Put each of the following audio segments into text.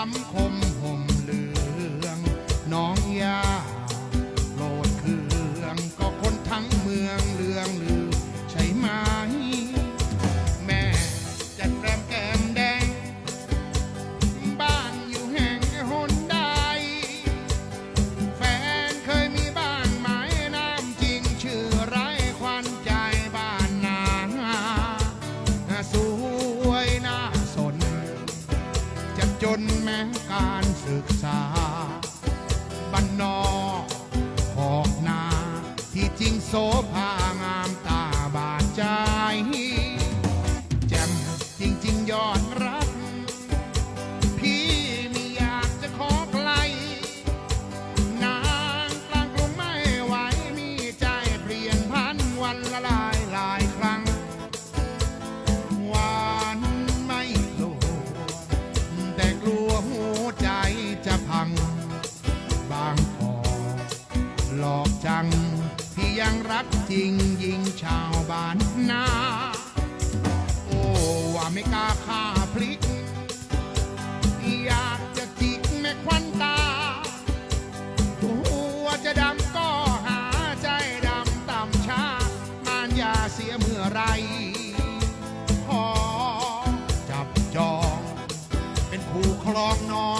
ำคมห่ม นแม้การศึกษาบ้านนอกขอกนาที่จริงโสภางามตาบาดใจแจ่มจริงๆยอดรัก พี่ไม่อยากจะขอไกล นางกลางกรุงไม่ไหวมีใจเปลี่ยนพันวันละลา ยังรักจริงยิงชาวบ้านนาโอ้ว่าไม่กล้าฆ่าพลิก อยากจะจิกแม่ควันตาหัวจะดำก็หาใจดำต่ำช้ามานยาเสียเมื่อไรขอจับจอง เป็นคู่ครองนอง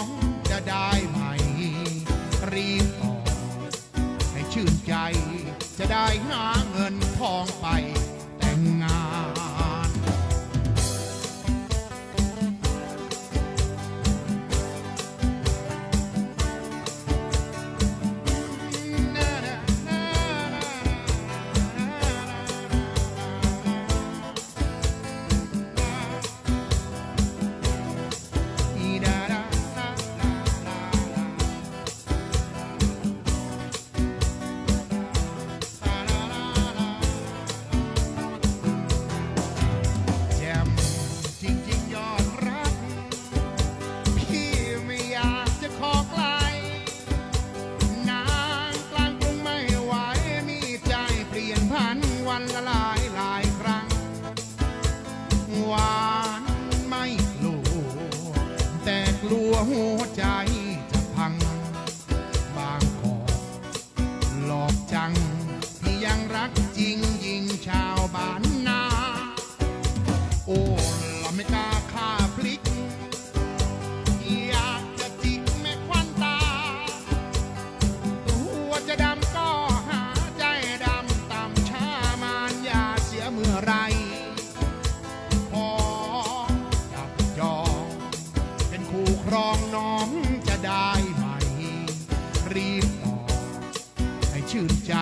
หาเงิ วันละหลายหลายครั้ง หวานไม่กลัวแต่กลัวหัวใจ รองน้องจะได้ไหม รีบบอกให้ชื่นใจ